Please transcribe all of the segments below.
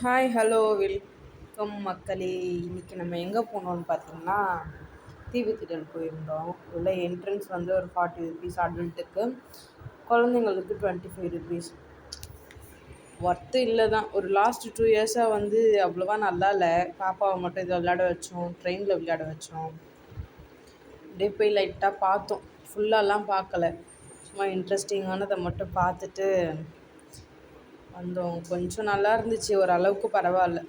Hi hello welcome மக்களே. இன்றைக்கி நம்ம எங்கே போனோம்னு பார்த்தீங்கன்னா தீவு போயிருந்தோம். உள்ள என்ட்ரன்ஸ் வந்து ஒரு ஃபார்ட்டி ருபீஸ் அடல்ட்டுக்கு குழந்தைங்களுக்கு டுவெண்ட்டி ஃபைவ் ருபீஸ் ஒர்த்து இல்லை தான் ஒரு லாஸ்ட் டூ இயர்ஸாக வந்து அவ்வளோவா நல்லா இல்லை. பாப்பாவை மட்டும் இதை விளையாட வச்சோம். ட்ரெயினில் விளையாட வச்சோம். அப்படியே போய் லைட்டாக பார்த்தோம். ஃபுல்லாலாம் பார்க்கல. சும்மா இன்ட்ரெஸ்டிங்கானதை மட்டும் பார்த்துட்டு வந்தோம் கொஞ்சம் நல்லா இருந்துச்சு ஓரளவுக்கு பரவாயில்ல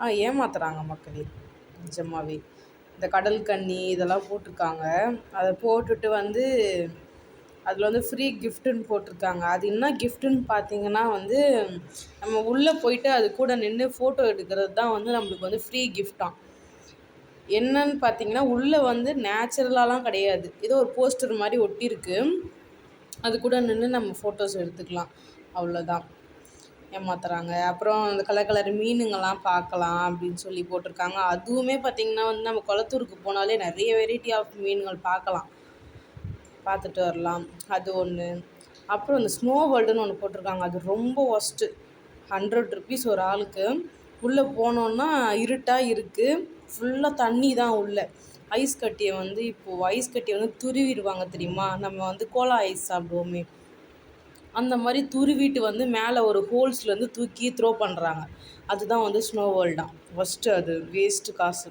ஆ ஏமாத்துறாங்க மக்களே நிஜமாகவே இந்த கடல் கண்ணி இதெல்லாம் போட்டிருக்காங்க. அதை போட்டுட்டு வந்து அதில் வந்து ஃப்ரீ கிஃப்ட்டுன்னு போட்டிருக்காங்க. அது என்ன கிஃப்ட்டுன்னு பார்த்தீங்கன்னா வந்து நம்ம உள்ளே போயிட்டு அது கூட நின்று ஃபோட்டோ எடுக்கிறது தான் வந்து நம்மளுக்கு வந்து ஃப்ரீ கிஃப்ட்டாம் என்னன்னு பார்த்தீங்கன்னா உள்ளே வந்து நேச்சுரலாலாம் கிடையாது. ஏதோ ஒரு போஸ்டர் மாதிரி ஒட்டியிருக்கு. அது கூட நின்று நம்ம ஃபோட்டோஸ் எடுத்துக்கலாம். அவ்வளோதான் ஏமாத்துறாங்க அப்புறம் அந்த கலர் கலர் மீனுங்கள்லாம் பார்க்கலாம் அப்படின்னு சொல்லி போட்டிருக்காங்க. அதுவுமே பார்த்திங்கன்னா வந்து நம்ம குளத்தூருக்கு போனாலே நிறைய வெரைட்டி ஆஃப் மீன்கள் பார்க்கலாம் பார்த்துட்டு வரலாம். அது ஒன்று அப்புறம் இந்த ஸ்னோ வேர்ல்டுன்னு ஒன்று போட்டிருக்காங்க. அது ரொம்ப ஒஸ்ட்டு ஹண்ட்ரட் ருபீஸ் ஒரு ஆளுக்கு. உள்ளே போனோன்னா இருட்டாக இருக்குது ஃபுல்லாக தண்ணி தான் உள்ளே. ஐஸ் கட்டியை வந்து இப்போது ஐஸ் கட்டியை வந்து துருவிடுவாங்க தெரியுமா? நம்ம வந்து கோலா ஐஸ் சாப்பிடுவோமே. அந்த மாதிரி துருவிட்டு வந்து மேலே ஒரு ஹோல்ஸ்லேருந்து தூக்கி த்ரோ பண்ணுறாங்க அதுதான் வந்து ஸ்னோ வேர்ல்டாம் ஃபஸ்ட்டு அது வேஸ்ட்டு காசு.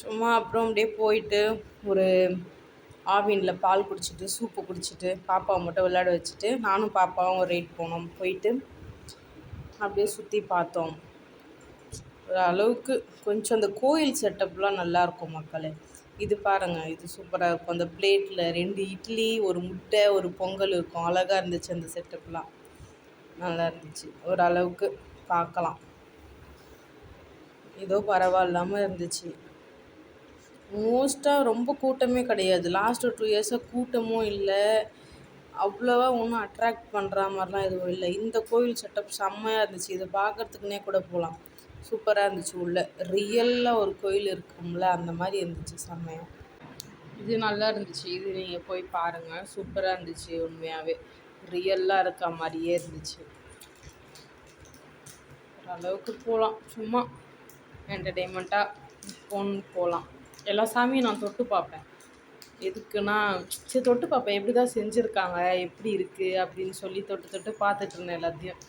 சும்மா அப்புறம் அப்படியே போயிட்டு ஒரு ஆவினில் பால் குடிச்சிட்டு சூப்பு குடிச்சிட்டு பாப்பாவை மட்டும் விளையாட வச்சுட்டு நானும் பாப்பாவும் ஒரு ரைட் போனோம். போயிட்டு அப்படியே சுற்றி பார்த்தோம். ஒரு அளவுக்கு கொஞ்சம் அந்த கோயில் செட்டப்லாம் நல்லாயிருக்கும் மக்களே. இது பாருங்கள் இது சூப்பராக இருக்கும். அந்த பிளேட்டில் ரெண்டு இட்லி ஒரு முட்டை ஒரு பொங்கல் இருக்கும். அழகாக இருந்துச்சு அந்த செட்டப்லாம் நல்லா இருந்துச்சு. ஓரளவுக்கு பார்க்கலாம். ஏதோ பரவாயில்லாமல் இருந்துச்சு. மோஸ்ட்டாக ரொம்ப கூட்டமே கிடையாது. லாஸ்ட்டு டூ இயர்ஸாக கூட்டமும் இல்லை அவ்வளோவா ஒன்றும் அட்ராக்ட் பண்ணுற மாதிரிலாம் எதுவும் இல்லை. இந்த கோவில் செட்டப் செம்மையாக இருந்துச்சு. இதை பார்க்குறதுக்குனே கூட போகலாம். சூப்பராக இருந்துச்சு உள்ளே. ரியலாக ஒரு கோயில் இருக்கும்ல அந்த மாதிரி இருந்துச்சு செம்மையாக இது நல்லா இருந்துச்சு. இது நீங்கள் போய் பாருங்கள் சூப்பராக இருந்துச்சு உண்மையாகவே ரியலாக இருக்க மாதிரியே இருந்துச்சு. ஓரளவுக்கு போகலாம் சும்மா என்டர்டெயின்மெண்ட்டாக ஃபோன் போகலாம் எல்லா சாமியும் நான் தொட்டு பார்ப்பேன். எதுக்குன்னா சரி தொட்டு பார்ப்பேன். எப்படி தான் செஞ்சுருக்காங்க எப்படி இருக்குது அப்படின்னு சொல்லி தொட்டு தொட்டு பார்த்துட்டு இருந்தேன் எல்லாத்தையும்.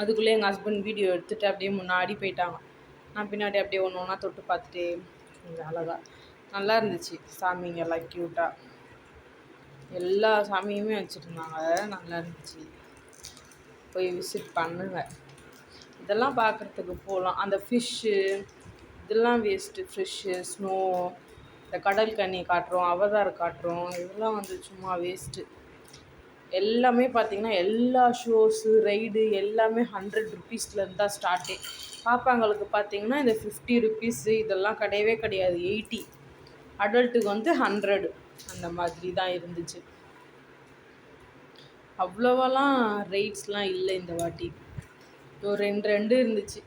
அதுக்குள்ளே எங்கள் ஹஸ்பண்ட் வீடியோ எடுத்துகிட்டு அப்படியே முன்னாடி போயிட்டாங்க. நான் பின்னாடி அப்படியே ஒன்று ஒன்றா தொட்டு பார்த்துட்டே கொஞ்சம் அழகாக நல்லா இருந்துச்சு. சாமிங்க எல்லாம் க்யூட்டாக எல்லா சாமியுமே வச்சுருந்தாங்க. நல்லா இருந்துச்சு. போய் விசிட் பண்ணுவேன். இதெல்லாம் பார்க்குறதுக்கு போகலாம் அந்த ஃபிஷ்ஷு இதெல்லாம் வேஸ்ட்டு ஃப்ரெஷ்ஷு ஸ்னோ இந்த கடல் கண்ணி காட்டுறோம் அவதார் காட்டுறோம். இதெல்லாம் வந்து சும்மா வேஸ்ட்டு எல்லாமே பார்த்திங்கன்னா எல்லா ஷோஸு ரைடு எல்லாமே ஹண்ட்ரட் ருப்பீஸ்லேருந்து தான் ஸ்டார்ட்டே பாப்பாங்களுக்கு பார்த்திங்கன்னா இந்த ஃபிஃப்டி ருப்பீஸு இதெல்லாம் கிடையவே கிடையாது எயிட்டி அடல்ட்டுக்கு வந்து ஹண்ட்ரடு அந்த மாதிரி தான் இருந்துச்சு. அவ்வளோவெல்லாம் ரைட்ஸ்லாம் இல்லை இந்த வாட்டி. ஒரு ரெண்டு ரெண்டு இருந்துச்சு.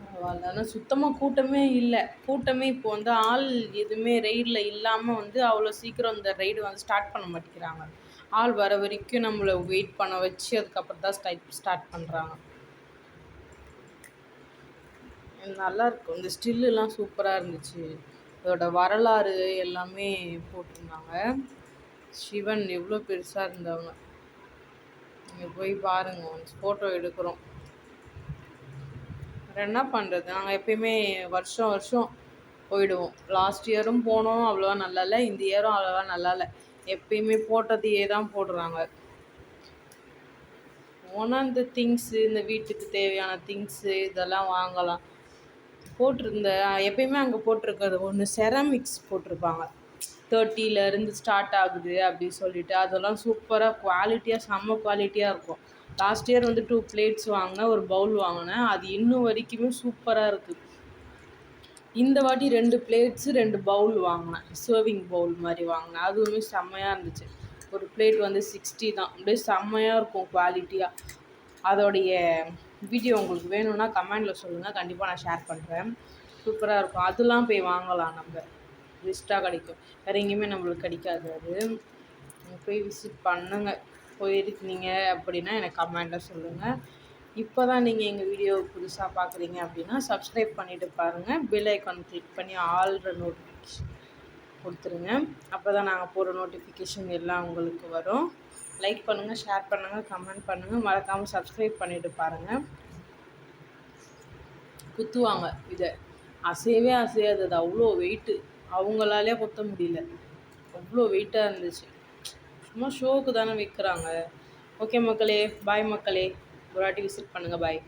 பரவாயில்ல. ஆனால் சுத்தமாக கூட்டமே இல்லை. கூட்டமே இப்போ வந்து ஆள் எதுவுமே ரைடில் இல்லாமல் வந்து அவ்வளோ சீக்கிரம் இந்த ரைடு வந்து ஸ்டார்ட் பண்ண மாட்டேங்கிறாங்க. ஆள் வர வரைக்கும் நம்மளை வெயிட் பண்ண வச்சு அதுக்கப்புறம் தான் ஸ்டைட் ஸ்டார்ட் பண்ணுறாங்க நல்லாயிருக்கும் இந்த ஸ்டில்லுலாம் சூப்பராக இருந்துச்சு. இதோட வரலாறு எல்லாமே போட்டிருந்தாங்க. சிவன் எவ்வளோ பெருசாக இருந்தவங்க. நீங்கள் போய் பாருங்கள் ஃபோட்டோ எடுக்கிறோம். என்ன பண்ணுறது நாங்கள் எப்பயுமே வருஷம் வருஷம் போயிடுவோம். லாஸ்ட் இயரும் போனோம் அவ்வளோவா நல்லா இல்லை இந்த இயரும் அவ்வளோவா நல்லா இல்லை எப்பயுமே போட்டதையே தான் போடுறாங்க. போனால் இந்த திங்ஸு இந்த வீட்டுக்கு தேவையான திங்ஸு இதெல்லாம் வாங்கலாம். போட்டிருந்த எப்பயுமே அங்கே போட்டிருக்கிறது ஒன்று செராமிக்ஸ் போட்டிருப்பாங்க. தேர்ட்டியிலேருந்து ஸ்டார்ட் ஆகுது அப்படின்னு சொல்லிட்டு அதெல்லாம் சூப்பராக குவாலிட்டியாக செம்ம குவாலிட்டியாக இருக்கும். லாஸ்ட் இயர் வந்து டூ பிளேட்ஸ் வாங்கினேன் ஒரு பவுல் வாங்கினேன். அது இன்னும் வரைக்குமே சூப்பராக இருக்குது இந்த வாட்டி ரெண்டு பிளேட்ஸு ரெண்டு பவுல் வாங்கினேன். சர்விங் பவுல் மாதிரி வாங்கினேன். அதுவுமே செம்மையாக இருந்துச்சு. ஒரு பிளேட் வந்து சிக்ஸ்டி தான். அப்படியே செம்மையாக இருக்கும் குவாலிட்டியாக அதோடைய வீடியோ உங்களுக்கு வேணும்னா கமெண்டில் சொல்லுங்கள் கண்டிப்பாக நான் ஷேர் பண்ணுறேன் சூப்பராக இருக்கும். அதெல்லாம் போய் வாங்கலாம் நம்ம. பெஸ்ட்டாக கிடைக்கும். வேறு எங்கேயுமே நம்மளுக்கு கிடைக்காது அது. போய் விசிட் பண்ணுங்கள் போயிருக்கீங்க அப்படின்னா எனக்கு கமெண்டில் சொல்லுங்கள் இப்போ தான் நீங்கள் எங்கள் வீடியோ புதுசாக பார்க்குறீங்க அப்படின்னா சப்ஸ்கிரைப் பண்ணிவிட்டு பாருங்கள் பெல் ஐக்கான் கிளிக் பண்ணி ஆல்ற நோட்டிஃபிகேஷன் கொடுத்துருங்க. அப்போ தான் நாங்கள் போகிற நோட்டிஃபிகேஷன் எல்லாம் உங்களுக்கு வரும். லைக் பண்ணுங்கள் ஷேர் பண்ணுங்கள் கமெண்ட் பண்ணுங்கள் மறக்காமல் சப்ஸ்கிரைப் பண்ணிவிட்டு பாருங்கள் குத்துவாங்க இதை. அசையவே அசையாது. அது அவ்வளோ வெயிட்டு அவங்களாலே குத்த முடியல. அவ்வளோ வெயிட்டாக இருந்துச்சு. சும்மா ஷோவுக்கு தானே விற்கிறாங்க ஓகே மக்களே பாய் மக்களே. ஒரு வாட்டி விசிட் பண்ணுங்கள் பாய்.